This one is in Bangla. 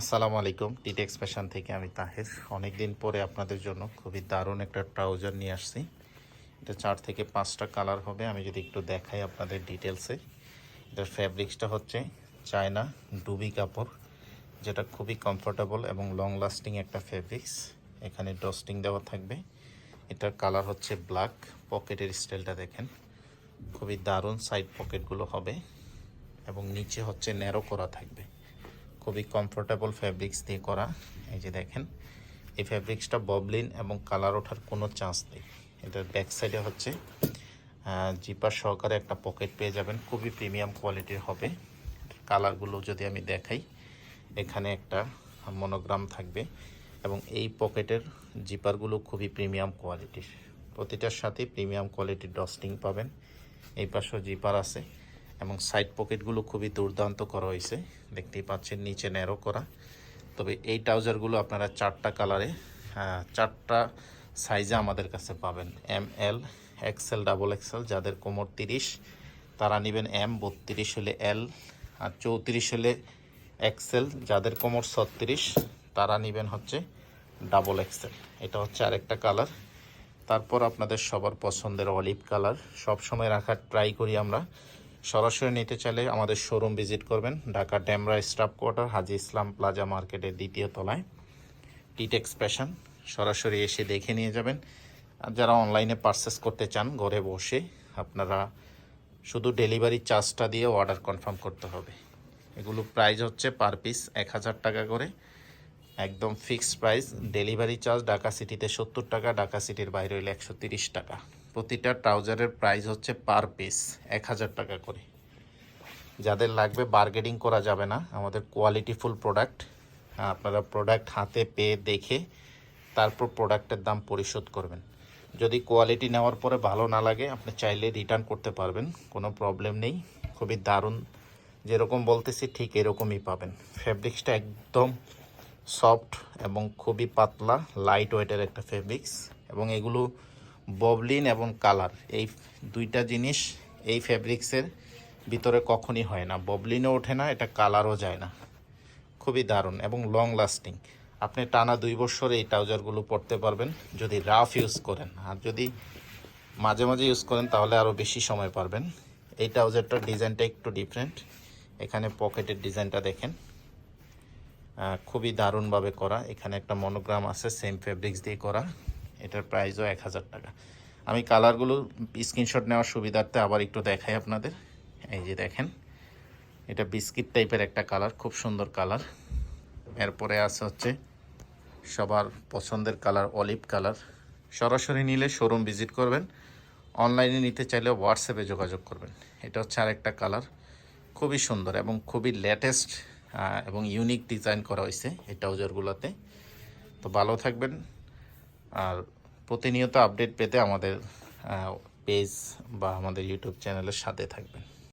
আসসালামু আলাইকুম। টিটেক্স ফ্যাশন থেকে আমি তাহের। অনেক দিন পরে আপনাদের জন্য খুবই দারুণ একটা ট্রাউজার নিয়ে আসছি। এটা চার থেকে পাঁচটা কালার হবে। আমি যদি একটু দেখাই আপনাদের ডিটেলসে এটার ফ্যাব্রিক্সটা হচ্ছে চায়না ডুবি কাপড়, যেটা খুবই কমফোর্টেবল এবং লং লাস্টিং একটা ফ্যাব্রিক্স এখানে ডস্টিং দেওয়া থাকবে। এটার কালার হচ্ছে ব্ল্যাক পকেটের স্টাইলটা দেখেন। খুবই দারুণ সাইড পকেটগুলো হবে এবং নিচে হচ্ছে ন্যারো করা থাকবে। খুবই কমফোর্টেবল ফ্যাব্রিক্স দিয়ে করা। এই যে দেখেন, এই ফ্যাব্রিক্সটা ববলিন এবং কালার ওঠার কোনো চান্স নেই। এটার ব্যাক সাইডে হচ্ছে। জিপার সহকারে একটা পকেট পেয়ে যাবেন। খুবই প্রিমিয়াম কোয়ালিটির হবে। কালারগুলো যদি আমি দেখাই, এখানে একটা মনোগ্রাম থাকবে এবং এই পকেটের জিপারগুলো খুবই প্রিমিয়াম কোয়ালিটির প্রতিটার সাথে প্রিমিয়াম কোয়ালিটির ডস্টিং পাবেন। এই পাশেও জিপার আছে। এবং সাইড পকেটগুলো খুবই দুর্দান্ত করা হয়েছে। দেখতেই পাচ্ছেন, নিচে ন্যারো করা। তবে এই ট্রাউজারগুলো আপনারা চারটা কালারে চারটা সাইজে আমাদের কাছে পাবেন। M L XL double XL যাদের কোমর তিরিশ, তারা নেবেন এম বত্রিশ হলে এল আর চৌত্রিশ হলে এক্সেল যাদের কোমর ছত্রিশ, তারা নেবেন হচ্ছে ডাবল এক্সেল এটা হচ্ছে আরেকটা কালার তারপর আপনাদের সবার পছন্দের অলিভ কালার সব সময় রাখার ট্রাই করি আমরা। সরাসরি নিতে চাইলে আমাদের শোরুম ভিজিট করবেন Dhaka Demra staff quarter, Haji Islam plaza মার্কেটের দ্বিতীয় তলায়। টিটেক্স প্যাশন সরাসরি এসে দেখে নিয়ে যাবেন। আর যারা অনলাইনে পারচেস করতে চান, ঘরে বসে আপনারা শুধু ডেলিভারি চার্জটা দিয়ে অর্ডার কনফার্ম করতে হবে। এগুলো প্রাইস হচ্ছে পার পিস এক হাজার টাকা করে। একদম fixed price delivery charge Dhaka সিটিতে সত্তর টাকা, ঢাকা সিটির বাইরে হইলে একশো তিরিশ টাকা। প্রতিটা ট্রাউজারের প্রাইস হচ্ছে পার পিস, এক হাজার টাকা করে। যাদের লাগবে বার্গেনিং করা যাবে না, আমাদের কোয়ালিটিফুল প্রোডাক্ট, আপনারা প্রোডাক্ট হাতে পেয়ে দেখে তারপর প্রোডাক্টের দাম পরিশোধ করবেন। যদি কোয়ালিটি নেওয়ার পরে ভালো না লাগে, আপনি চাইলে রিটার্ন করতে পারবেন, কোনো প্রবলেম নেই। খুবই দারুণ, যেরকম বলতেছি ঠিক এরকমই পাবেন। ফ্যাব্রিক্সটা একদম সফট এবং খুবই পাতলা লাইট ওয়েটের একটা ফেব্রিক্স এবং এগুলো ববলিন এবং কালার, এই দুইটা জিনিস এই ফেব্রিক্সের ভিতরে কখনই হয় না। ববলিনও ওঠে না, এটা কালারও যায় না। খুবই দারুণ এবং লং লাস্টিং আপনি টানা দুই বছর এই ট্রাউজারগুলো পরতে পারবেন, যদি রাফ ইউজ করেন। আর যদি মাঝে মাঝে ইউজ করেন, তাহলে আরও বেশি সময় পারবেন। এই ট্রাউজারটার ডিজাইনটা একটু ডিফারেন্ট এখানে পকেটের ডিজাইনটা দেখেন। খুবই দারুণভাবে করা। এখানে একটা মনোগ্রাম আছে সেম ফেব্রিক্স দিয়ে করা। এটার প্রাইসও এক হাজার টাকা। আমি কালারগুলো স্ক্রিনশট নেওয়ার সুবিধার্থে আবার একটু দেখাই আপনাদের। এই যে দেখেন, এটা বিস্কিট টাইপের একটা কালার খুব সুন্দর কালার এরপরে আছে হচ্ছে সবার পছন্দের কালার অলিভ কালার সরাসরি নিলে শোরুম ভিজিট করবেন। অনলাইনে নিতে চাইলে হোয়াটসঅ্যাপে যোগাযোগ করবেন। এটা হচ্ছে আরেকটা কালার খুবই সুন্দর এবং খুবই লেটেস্ট এবং ইউনিক ডিজাইন করা হয়েছে এই ট্রাউজারগুলোতে তো ভালো থাকবেন। আর প্রতিনিয়ত আপডেট পেতে আমাদের পেজ বা আমাদের ইউটিউব চ্যানেলের সাথে থাকবেন।